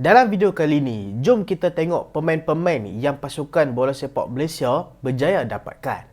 Dalam video kali ini, jom kita tengok pemain-pemain yang pasukan bola sepak Malaysia berjaya dapatkan.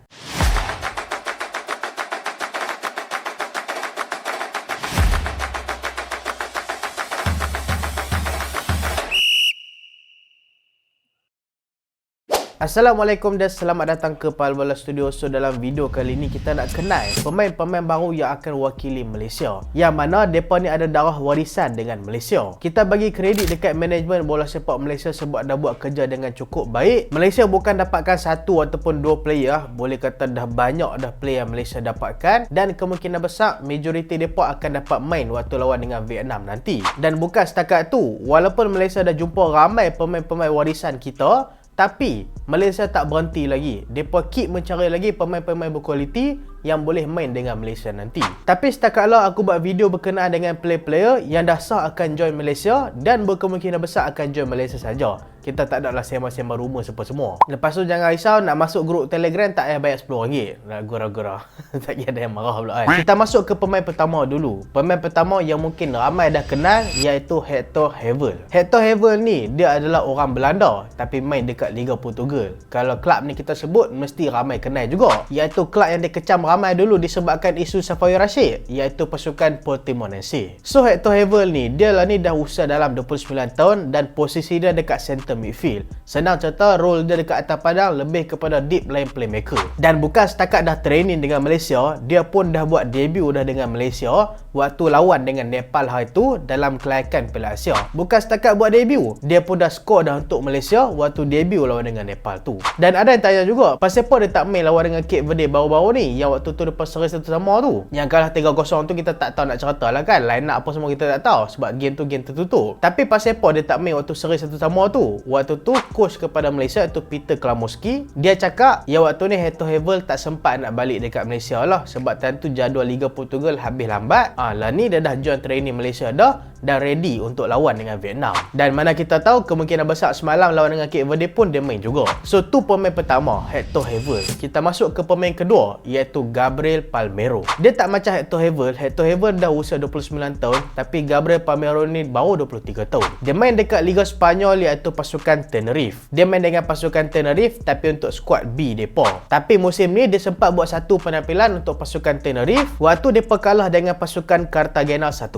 Assalamualaikum dan selamat datang ke Palbola Studio. So dalam video kali ni kita nak kenal pemain-pemain baru yang akan wakili Malaysia. Yang mana depa ni ada darah warisan dengan Malaysia. Kita bagi kredit dekat management bola sepak Malaysia sebab dah buat kerja dengan cukup baik. Malaysia bukan dapatkan satu ataupun dua player, boleh kata dah banyak dah player Malaysia dapatkan dan kemungkinan besar majoriti depa akan dapat main waktu lawan dengan Vietnam nanti. Dan bukan setakat tu, walaupun Malaysia dah jumpa ramai pemain-pemain warisan kita, tapi Malaysia tak berhenti lagi. Depa keep mencari lagi pemain-pemain berkualiti yang boleh main dengan Malaysia nanti. Tapi setakatlah aku buat video berkenaan dengan player-player yang dah sah akan join Malaysia dan berkemungkinan besar akan join Malaysia saja. Kita tak ada lah sembang-sembang rumor semua semua. Lepas tu jangan risau nak masuk grup Telegram tak payah bayar RM10. Nak gura-gura. tak ada yang marah pula kan. Kita masuk ke pemain pertama dulu. Pemain pertama yang mungkin ramai dah kenal iaitu Hector Hevel. Hector Hevel ni dia adalah orang Belanda tapi main dekat Liga Portugal. Kalau klub ni kita sebut mesti ramai kenal juga. Iaitu klub yang dikecam ramai dulu disebabkan isu Safari Rashid iaitu pasukan Portimonense. So Hector Hevel ni dia lah ni dah usia dalam 29 tahun dan posisi dia dekat center midfield. Senang cerita, role dia dekat atas padang lebih kepada deep line playmaker. Dan bukan setakat dah training dengan Malaysia, dia pun dah buat debut dah dengan Malaysia waktu lawan dengan Nepal hari tu dalam kelayakan Piala Asia. Bukan setakat buat debut, dia pun dah score dah untuk Malaysia waktu debut lawan dengan Nepal tu. Dan ada yang tanya juga, pasal apa dia tak main lawan dengan Cape Verde baru-baru ni yang waktu tu dia seri satu sama tu. Yang kalah 3-0 tu kita tak tahu nak cerita lah kan. Line up apa semua kita tak tahu sebab game tu game tertutup. Tapi pasal apa dia tak main waktu seri satu sama tu? waktu tu coach kepada Malaysia iaitu Peter Klamoski dia cakap ya waktu ni Heto Hevel tak sempat nak balik dekat Malaysia lah sebab tentu jadual Liga Portugal habis lambat ah lah ni dia dah join training Malaysia. Dah dan ready untuk lawan dengan Vietnam. Dan mana kita tahu kemungkinan besar semalam lawan dengan Cape Verde pun dia main juga. So tu pemain pertama, Hector Hevel. Kita masuk ke pemain kedua iaitu Gabriel Palmero. Dia tak macam Hector Hevel. Hector Hevel dah usia 29 tahun tapi Gabriel Palmero ni baru 23 tahun. Dia main dekat Liga Spanyol iaitu pasukan Tenerife. Dia main dengan pasukan Tenerife tapi untuk skuad B depa. Tapi musim ni dia sempat buat satu penampilan untuk pasukan Tenerife waktu dia kalah dengan pasukan Cartagena 1-0.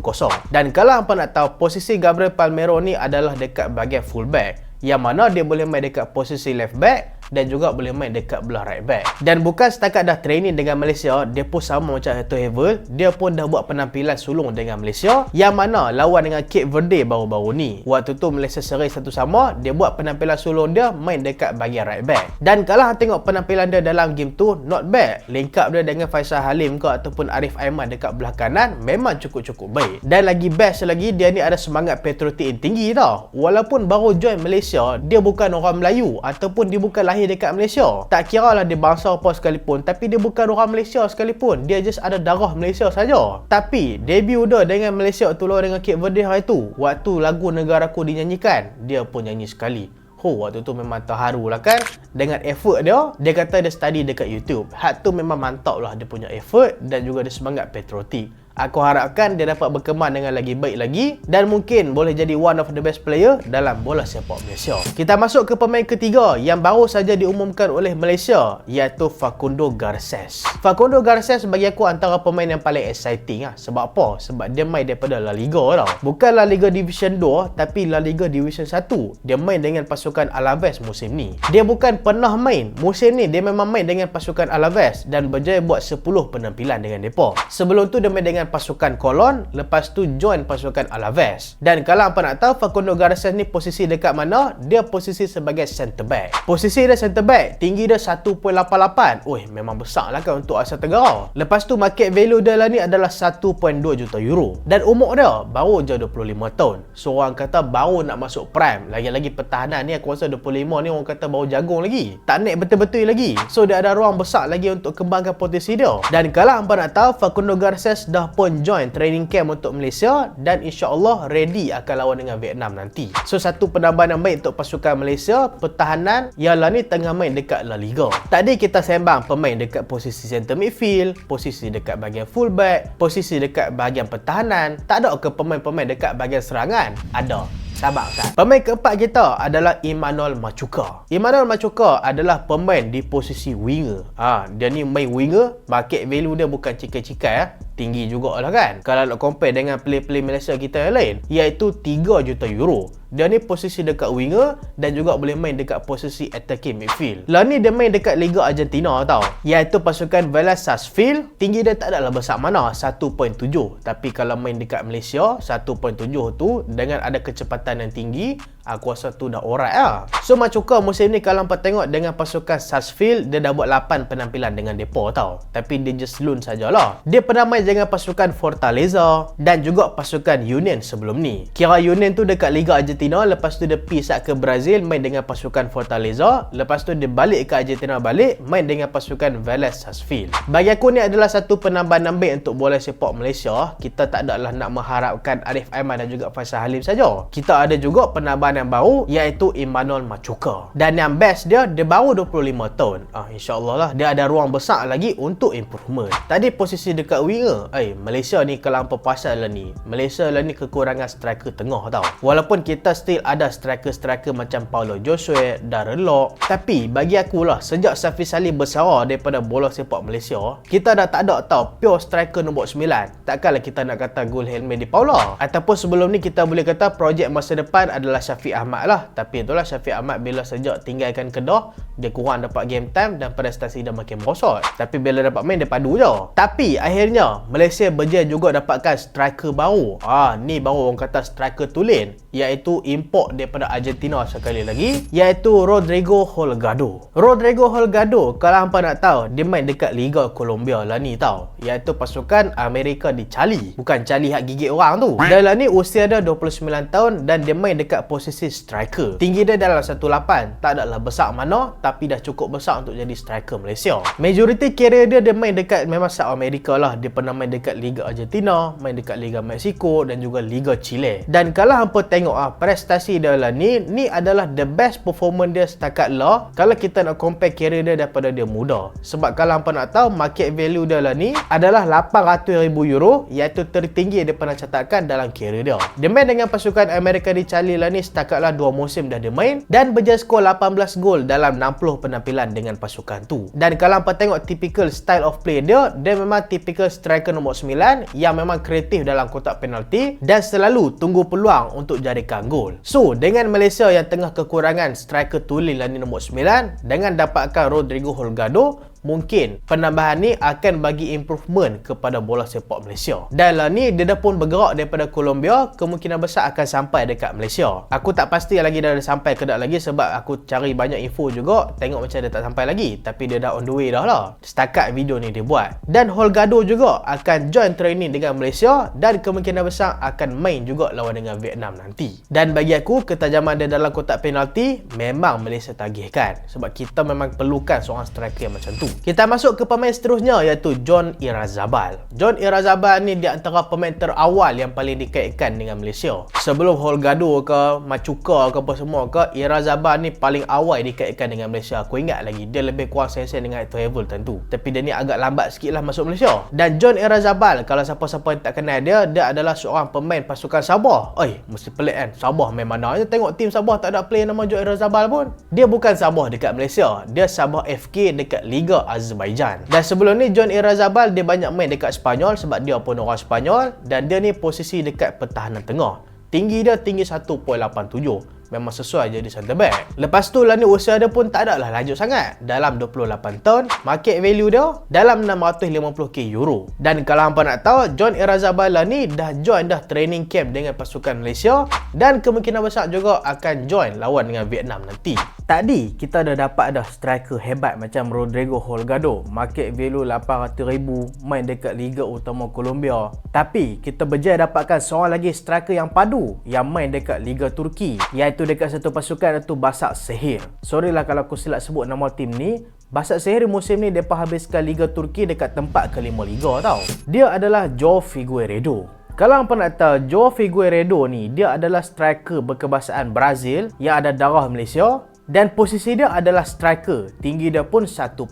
Dan kalah siapa nak tahu posisi Gabriel Palmero ni adalah dekat bahagian fullback? Yang mana dia boleh main dekat posisi left back dan juga boleh main dekat belah right back. Dan bukan setakat dah training dengan Malaysia, dia pun sama macam Hector Hevel, dia pun dah buat penampilan sulung dengan Malaysia yang mana lawan dengan Cape Verde baru-baru ni. Waktu tu Malaysia seri satu sama, dia buat penampilan sulung dia main dekat bahagian right back. Dan kalau tengok penampilan dia dalam game tu, not bad. Link up dia dengan Faisal Halim ke ataupun Arif Aiman dekat belah kanan memang cukup-cukup baik. Dan lagi best lagi, dia ni ada semangat patriotik yang tinggi tau. Walaupun baru join Malaysia, dia bukan orang Melayu ataupun dia bukan lahir lahir dekat Malaysia. Tak kira lah dia bangsa apa sekalipun. Tapi dia bukan orang Malaysia sekalipun. Dia just ada darah Malaysia saja. Tapi debut dia dengan Malaysia tu lawan dengan Cape Verde hari tu. Waktu lagu Negaraku dinyanyikan. Dia pun nyanyi sekali. Oh, waktu tu memang terharu lah kan. Dengan effort dia, dia kata dia study dekat YouTube. Hak tu memang mantap lah dia punya effort dan juga dia semangat patriotik. Aku harapkan dia dapat berkembang dengan lagi baik lagi dan mungkin boleh jadi one of the best player dalam bola sepak Malaysia. Kita masuk ke pemain ketiga yang baru saja diumumkan oleh Malaysia iaitu Facundo Garces. Facundo Garces bagi aku antara pemain yang paling exciting lah. Sebab apa? Sebab dia main daripada La Liga tau. Bukan La Liga Division 2 tapi La Liga Division 1. Dia main dengan pasukan Alaves musim ni. Dia bukan pernah main. Musim ni dia memang main dengan pasukan Alaves dan berjaya buat 10 penampilan dengan mereka. Sebelum tu dia main dengan pasukan Colon lepas tu join pasukan Alaves. Dan kalau apa nak tahu Facundo Garces ni posisi dekat mana dia posisi sebagai centre back. Posisi dia centre back tinggi dia 1.88 oi memang besar lah kan untuk Asia Tenggara lepas tu market value dia lah ni adalah 1.2 juta euro. Dan umur dia baru je 25 tahun. So orang kata baru nak masuk prime. Lagi-lagi pertahanan ni aku rasa 25 ni orang kata baru jagung lagi. Tak naik betul-betul lagi. So dia ada ruang besar lagi untuk kembangkan potensi dia. Dan kalau apa nak tahu Facundo Garces dah pun join training camp untuk Malaysia dan insya-Allah ready akan lawan dengan Vietnam nanti. So satu penambahan yang baik untuk pasukan Malaysia pertahanan ialah ni tengah main dekat La Liga. Tadi kita sembang pemain dekat posisi center midfield, posisi dekat bahagian fullback, posisi dekat bahagian pertahanan. Tak ada ke pemain-pemain dekat bahagian serangan? Ada. Sabar Ustaz. Pemain keempat kita adalah Emmanuel Machuka. Emmanuel Machuka adalah pemain di posisi winger. Ha, dia ni main winger, market value dia bukan cikai-cikai ya tinggi jugalah kan kalau nak compare dengan player-player Malaysia kita yang lain iaitu 3 juta euro dia ni posisi dekat winger dan juga boleh main dekat posisi attacking midfield. Lah ni dia main dekat Liga Argentina tau. Iaitu pasukan Vélez Sarsfield. Tinggi dia tak adalah besar mana, 1.7. Tapi kalau main dekat Malaysia, 1.7 tu dengan ada kecepatan yang tinggi, aku rasa tu dah alright lah. So Machuka musim ni kalau hampa tengok dengan pasukan Sarsfield, dia dah buat 8 penampilan dengan depo tau. Tapi dia just loan sajalah. Dia pernah main dengan pasukan Fortaleza dan juga pasukan Union sebelum ni. Kira Union tu dekat Liga Argentina lepas tu dia pergi ke Brazil main dengan pasukan Fortaleza lepas tu dia balik ke Argentina balik main dengan pasukan Vélez Sarsfield bagi aku ni adalah satu penambahan ambik untuk bola sepak Malaysia kita tak adalah nak mengharapkan Arif Aiman dan juga Faisal Halim saja kita ada juga penambahan yang baru iaitu Emmanuel Machuka dan yang best dia dia baru 25 tahun ah, insyaAllah lah dia ada ruang besar lagi untuk improvement tadi posisi dekat winger eh Malaysia ni apa pasal lah ni Malaysia lah ni kekurangan striker tengah tau walaupun kita still ada striker-striker macam Paulo Joshua, Darren Lock. Tapi bagi aku lah, sejak Safi Salim bersara daripada bola sepak Malaysia, kita dah tak ada tau pure striker nombor 9. Takkanlah kita nak kata gol helmet di Paulo. Ataupun sebelum ni kita boleh kata projek masa depan adalah Syafiq Ahmad lah. Tapi itulah Syafiq Ahmad bila sejak tinggalkan Kedah, dia kurang dapat game time dan prestasi dia makin merosot. Tapi bila dapat main, dia padu je. Tapi akhirnya, Malaysia berjaya juga dapatkan striker baru. Ah, ni baru orang kata striker tulen. Iaitu import daripada Argentina sekali lagi iaitu Rodrigo Holgado. Rodrigo Holgado kalau hampa nak tahu dia main dekat Liga Colombia lah ni tau. Iaitu pasukan Amerika di Cali bukan Cali hak gigit orang tu. Dan lah ni usia dia 29 tahun dan dia main dekat posisi striker. Tinggi dia dalam 1.8 tak adalah besar mana tapi dah cukup besar untuk jadi striker Malaysia. Majoriti career dia dia main dekat memang South America lah. Dia pernah main dekat Liga Argentina main dekat Liga Mexico dan juga Liga Chile. Dan kalau hampa tengok ah prestasi dia lah. Ni ni adalah the best performance dia setakat lah kalau kita nak compare career dia daripada dia muda. Sebab kalau hampa nak tahu market value dia lah ni adalah 800,000 euro iaitu tertinggi dia pernah catatkan dalam career dia. Dia main dengan pasukan Amerika di Charlie lah ni setakat lah 2 musim dah dia main dan berjaya skor 18 gol dalam 60 penampilan dengan pasukan tu. Dan kalau hampa tengok typical style of play dia dia memang typical striker nombor 9 yang memang kreatif dalam kotak penalti dan selalu tunggu peluang untuk jadikan gol. So, dengan Malaysia yang tengah kekurangan striker tulis lani nombor 9 dengan dapatkan Rodrigo Holgado, mungkin penambahan ni akan bagi improvement kepada bola sepak Malaysia. Dan lah ni dia dah pun bergerak daripada Colombia, kemungkinan besar akan sampai dekat Malaysia. Aku tak pasti lagi dah sampai ke tak lagi sebab aku cari banyak info juga, tengok macam dia tak sampai lagi. Tapi dia dah on the way dah lah. Setakat video ni dia buat. Dan Holgado juga akan join training dengan Malaysia dan kemungkinan besar akan main juga lawan dengan Vietnam nanti. Dan bagi aku, ketajaman dia dalam kotak penalti memang Malaysia tagihkan. Sebab kita memang perlukan seorang striker yang macam tu. Kita masuk ke pemain seterusnya iaitu John Irazabal. John Irazabal ni di antara pemain terawal yang paling dikaitkan dengan Malaysia. Sebelum Holgado ke Machuka ke apa semua ke, Irazabal ni paling awal dikaitkan dengan Malaysia. Aku ingat lagi dia lebih kurang sen-sen dengan travel tentu. Tapi dia ni agak lambat sikit lah masuk Malaysia. Dan John Irazabal, kalau siapa-siapa yang tak kenal dia, dia adalah seorang pemain pasukan Sabah. Oi, mesti pelik kan? Sabah main mana? Tengok tim Sabah tak ada player nama John Irazabal pun. Dia bukan Sabah dekat Malaysia. Dia Sabah FK dekat Liga Azerbaijan. Dan sebelum ni John Irazabal dia banyak main dekat Spanyol sebab dia pun orang Spanyol dan dia ni posisi dekat pertahanan tengah. Tinggi dia tinggi 1.87 memang sesuai jadi center back. Lepas tu lah ni usia dia pun tak adalah lanjut sangat. Dalam 28 tahun, market value dia dalam 650k euro. Dan kalau hampa nak tahu, John Irazabala ni dah join dah training camp dengan pasukan Malaysia dan kemungkinan besar juga akan join lawan dengan Vietnam nanti. Tadi kita dah dapat dah striker hebat macam Rodrigo Holgado, market value 800,000 main dekat Liga Utama Colombia. Tapi kita berjaya dapatkan seorang lagi striker yang padu yang main dekat Liga Turki iaitu dekat satu pasukan iaitu Basak Sehir. Sorry lah kalau aku silap sebut nama tim ni. Basak Sehir musim ni mereka habiskan Liga Turki dekat tempat kelima Liga tau. Dia adalah Joe Figueiredo. Kalau hampa nak tahu, Joe Figueiredo ni, dia adalah striker berkebasaan Brazil yang ada darah Malaysia Dan posisi dia adalah striker. Tinggi dia pun 1.8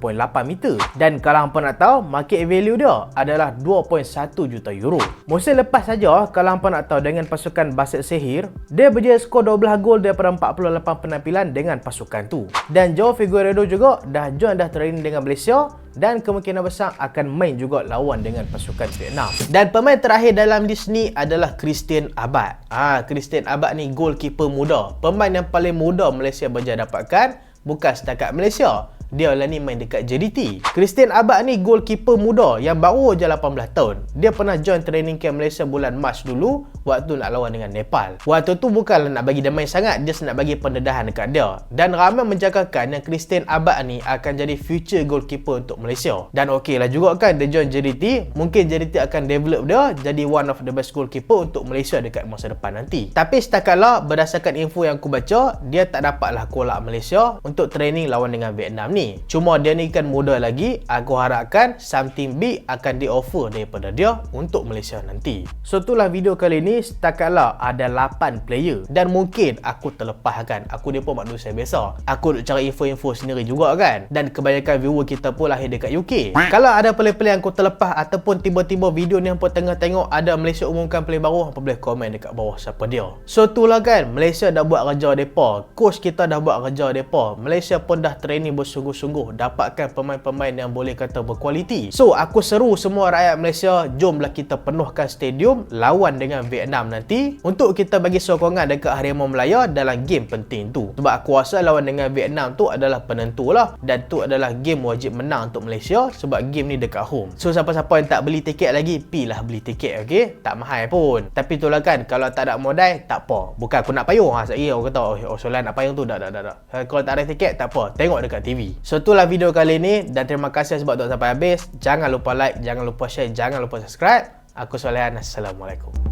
meter. Dan kalau hampa nak tahu, market value dia adalah 2.1 juta euro. Musim lepas saja, kalau hampa nak tahu dengan pasukan Baset Sehir, dia berjaya skor 12 gol daripada 48 penampilan dengan pasukan tu. Dan Joe Figueredo juga dah join dah training dengan Malaysia dan kemungkinan besar akan main juga lawan dengan pasukan Vietnam. Dan pemain terakhir dalam list ni adalah Christian Abad. Ah, Christian Abad ni goalkeeper muda. Pemain yang paling muda Malaysia berjaya dapatkan bukan setakat Malaysia dia lah ni main dekat JDT. Christian Abad ni goalkeeper muda yang baru je 18 tahun. Dia pernah join training camp Malaysia bulan Mac dulu waktu nak lawan dengan Nepal. Waktu tu bukanlah nak bagi dia main sangat, dia nak bagi pendedahan dekat dia. Dan ramai menjangkakan yang Christian Abad ni akan jadi future goalkeeper untuk Malaysia. Dan okey lah juga kan dia join JDT, mungkin JDT akan develop dia jadi one of the best goalkeeper untuk Malaysia dekat masa depan nanti. Tapi setakatlah berdasarkan info yang aku baca, dia tak dapatlah kolak Malaysia untuk training lawan dengan Vietnam ni. Cuma dia ni kan muda lagi, aku harapkan something big akan di offer daripada dia untuk Malaysia nanti. So itulah video kali ni, setakatlah ada 8 player dan mungkin aku terlepas kan. Aku ni pun manusia biasa. Aku nak cari info-info sendiri juga kan. Dan kebanyakan viewer kita pun lahir dekat UK. Kalau ada player-player yang aku terlepas ataupun tiba-tiba video ni hampa tengah tengok ada Malaysia umumkan player baru, hampa boleh komen dekat bawah siapa dia. So itulah kan, Malaysia dah buat kerja depa. Coach kita dah buat kerja depa. Malaysia pun dah training bersungguh-sungguh dapatkan pemain-pemain yang boleh kata berkualiti. So aku seru semua rakyat Malaysia, jomlah kita penuhkan stadium lawan dengan Vietnam nanti untuk kita bagi sokongan dekat Harimau Melaya dalam game penting tu. Sebab aku rasa lawan dengan Vietnam tu adalah penentu lah dan tu adalah game wajib menang untuk Malaysia sebab game ni dekat home. So siapa-siapa yang tak beli tiket lagi, pilah beli tiket okey. Tak mahal pun. Tapi itulah kan kalau tak ada modal tak apa. Bukan aku nak payung ha. Saya aku kata oh, oh soalan nak payung tu dah dah dah. dah. Kalau tak ada tiket tak apa. Tengok dekat TV. So itulah video kali ni dan terima kasih sebab tonton sampai habis. Jangan lupa like, jangan lupa share, jangan lupa subscribe. Aku Solehan. Assalamualaikum.